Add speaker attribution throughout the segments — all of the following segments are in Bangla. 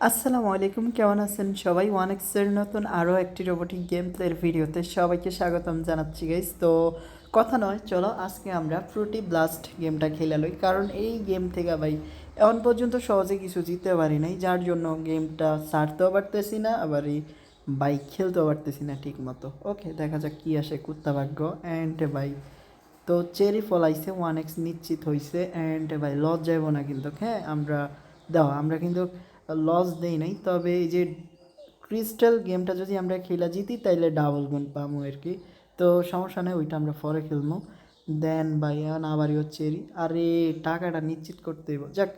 Speaker 1: আসসালামু আলাইকুম, কেমন আছেন সবাই? ওয়ান এক্সের নতুন আরও একটি রোবোটিক গেম প্লের ভিডিওতে সবাইকে স্বাগতম জানাচ্ছি গাইস তো কথা নয়, চলো আজকে আমরা ফ্রুটি ব্লাস্ট গেমটা খেলে লই, কারণ এই গেম থেকে ভাই এখন পর্যন্ত সহজে কিছু জিততে পারি নাই, যার জন্য গেমটা ছাড়তেও পারতেছি না, আবার এই বাইক খেলতেও পারতেছি না ঠিক মতো ওকে দেখা যাক কী আসে কুত্তা ভাগ্য। অ্যান্ড ভাই, তো চেরি ফলাইছে ওয়ান এক্স নিশ্চিত হয়েছে অ্যান্ড ভাই লজ যাইব না কিন্তু হ্যাঁ আমরা, দাও, আমরা কিন্তু লস দেই নাই, তবে এই যে ক্রিস্টাল গেমটা যদি আমরা খেলা জিতি, তাইলে ডাবল গুণ পামো আর কি। তো সমস্যা নেই, ওইটা আমরা পরে খেলব দেন ভাই এখন আবারই হচ্ছে আরে, টাকাটা নিশ্চিত করতে যাক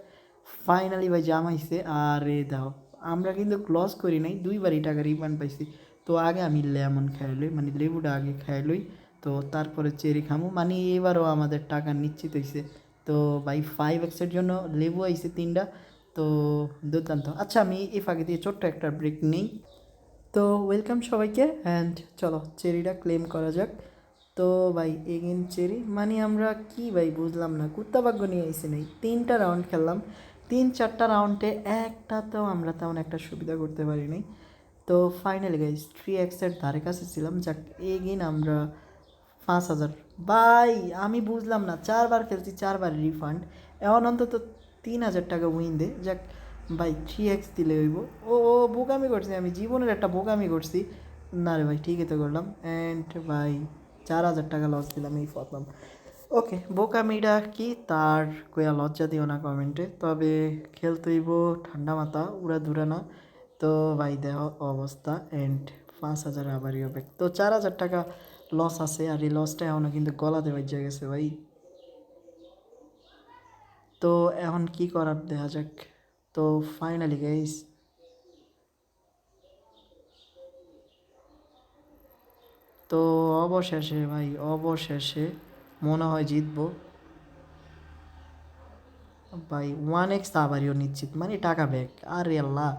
Speaker 1: ফাইনালি ভাই জামাইছে আরে দাও, আমরা কিন্তু লস করি নাই, দুইবারই টাকা রিফান্ড পাইছি। তো আগে আমি লেমন খাইলই মানে লেবুটা আগে খাইলই তো তারপরে চেরি খামু। মানে এবারও আমাদের টাকা নিশ্চিত হয়েছে তো ভাই ফাইভ এক্সের জন্য লেবু আইছে তিনটা। তো দুর্দান্ত। আচ্ছা আমি এই ফাঁকে দিয়ে ছোট্ট একটা ব্রেক নেই। তো ওয়েলকাম সবাইকে অ্যান্ড চলো, চেরিটা ক্লেম করা যাক। তো ভাই এগেন চেরি মানে আমরা কি ভাই, বুঝলাম না। কুত্তা ভাগ্য নিয়ে আইসি নেই। তিনটা রাউন্ড খেললাম। তিন, চারটা রাউন্ডে একটাতেও আমরা তেমন একটা সুবিধা করতে পারিনি। তো ফাইনালি গাইজ থ্রি এক্সের ধারে কাছে ছিলাম। যাক এগেন আমরা পাঁচ হাজার। ভাই, আমি বুঝলাম না। চারবার খেলছি, চারবার রিফান্ড এমন অন্তত তিন হাজার টাকা উইন দে। যাক, ভাই থ্রি এক্স দিলে হইব। ও ও, বোকামি করছি, আমি জীবনের একটা বোকামি করছি। না রে ভাই, ঠিকই তো করলাম। অ্যান্ড ভাই, চার হাজার টাকা লস দিলাম এই প্রথম। ওকে বোকামিটা কি? তার কয়া লজ্জা দিও না কমেন্টে তবে খেলতে হইব, ঠান্ডা মাথা, উড়া দুরা না। তো ভাই, দেহ অবস্থা। অ্যান্ড পাঁচ হাজার আবারই হবে। তো চার হাজার টাকা লস আছে, আর এই লসটা এখনও কিন্তু গলাতে বাজ্যা গেছে ভাই। তো এখন কি করার দেখা যাক। তো ফাইনালি গাইস তো অবশেষে ভাই, অবশেষে মনে হয় জিতবো। ভাই ওয়ান এক্স আবারও নিশ্চিত মানে টাকা ব্যাক আরে আল্লাহ।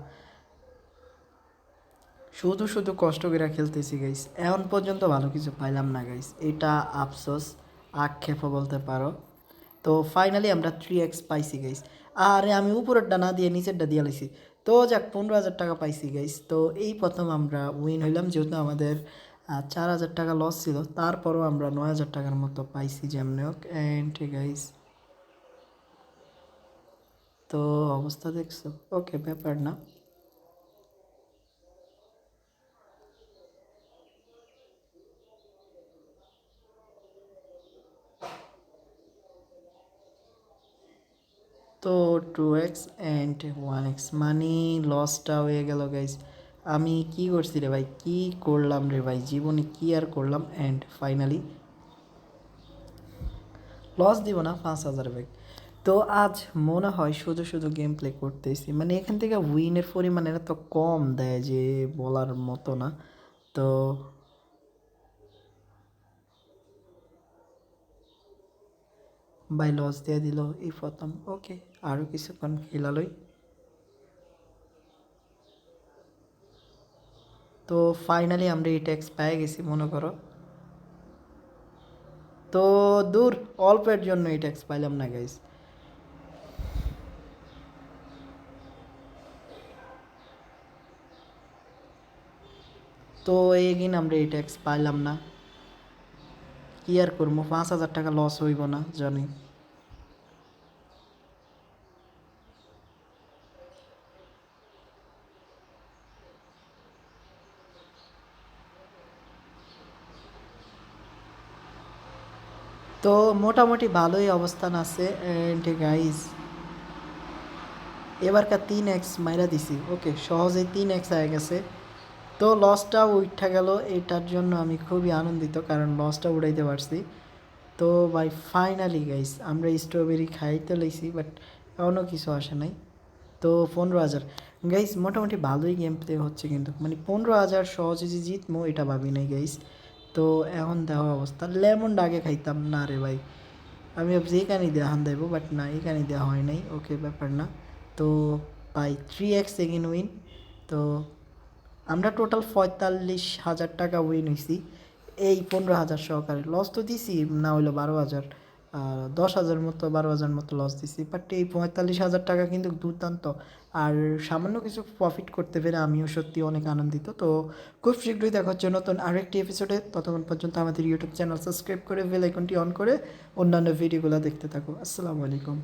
Speaker 1: শুধু শুধু কষ্ট করে খেলতেছি গাইস এখন পর্যন্ত ভালো কিছু পাইলাম না গাইস এটা আফসোস, আক্ষেপও বলতে পারো। তো ফাইনালি আমরা থ্রি এক্স পাইছি গাইস আরে আমি উপরেরটা না দিয়ে নিচেরটা দিয়ে লাইছি। তো যাক, পনেরো হাজার টাকা পাইছি গাইস তো এই প্রথম আমরা উইন হইলাম, যেহেতু আমাদের চার হাজার টাকা লস ছিল। তারপরও আমরা নয় হাজার টাকার মতো পাইছি, যেমনি হোক। অ্যান্ড গাইস তো অবস্থা দেখছ? ওকে ব্যাপার না। তো two X and one X. মানে লসটা হয়ে গেল গাইজ আমি কি করছি রে ভাই? কি করলাম রে ভাই? জীবনে কি আর করলাম? অ্যান্ড ফাইনালি লস দিব না, পাঁচ হাজার ব্যাগ তো আজ মনে হয় শুধু শুধু গেম প্লে করতেছি। মানে এখান থেকে উইনের পরিমাণ এত কম দেয় যে বলার মতো না। তো বাই লস দিয়ে দিল এই প্রথম। ওকে আরও কিছুক্ষণ খেলালই তো ফাইনালি আমরা এই ট্যাক্স পেয়ে গেছি, মনে করো। তো দূর, অল্পের জন্য এই ট্যাক্স পাইলাম না গাইস তো এগিন আমরা এই ট্যাক্স পাইলাম না। কি আর করব? পাঁচ হাজার টাকা লস হইব না, জানি। তো মোটামুটি ভালোই অবস্থান আছে অ্যান্ড গাইজ এবারকার তিন এক্স মাইরা দিছি। ওকে সহজেই তিন এক্স হয়ে গেছে। তো লসটা উঠা গেল, এটার জন্য আমি খুবই আনন্দিত কারণ লসটা উড়াইতে পারছি। তো ভাই ফাইনালি গাইস আমরা স্ট্রবেরি খাইতে লইছি বাট এখনও কিছু আসে নাই। তো পনেরো হাজার। গাইস মোটামুটি ভালোই গেম প্লে হচ্ছে কিন্তু। মানে পনেরো হাজার সহজে যে জিতমো, এটা ভাবি নাই গাইস তো এখন দেওয়া অবস্থা। লেমনটা আগে খাইতাম, না রে ভাই। আমি ভাবছি এখানে দেওয়া দেবো বাট না এখানে দেওয়া হয় নাই। ওকে ব্যাপার না। তো pi three X second win তো আমরা টোটাল পঁয়তাল্লিশ হাজার টাকা উইন হয়েছি এই পনেরো হাজার সহকারে লস তো দিছি, না হইল বারো হাজার দশ হাজার মতো, বারো হাজার মতো লস দিছি। বাট এই পঁয়তাল্লিশ হাজার টাকা কিন্তু দুর্দান্ত। আর সামান্য কিছু প্রফিট করতে পেরে আমিও সত্যি অনেক আনন্দিত। তো খুব শীঘ্রই দেখা হচ্ছে নতুন আরেকটি এপিসোডে ততক্ষণ পর্যন্ত আমাদের ইউটিউব চ্যানেল সাবস্ক্রাইব করে বেল আইকনটি অন করে অন্যান্য ভিডিওগুলো দেখতে থাকো। আসসালামু আলাইকুম।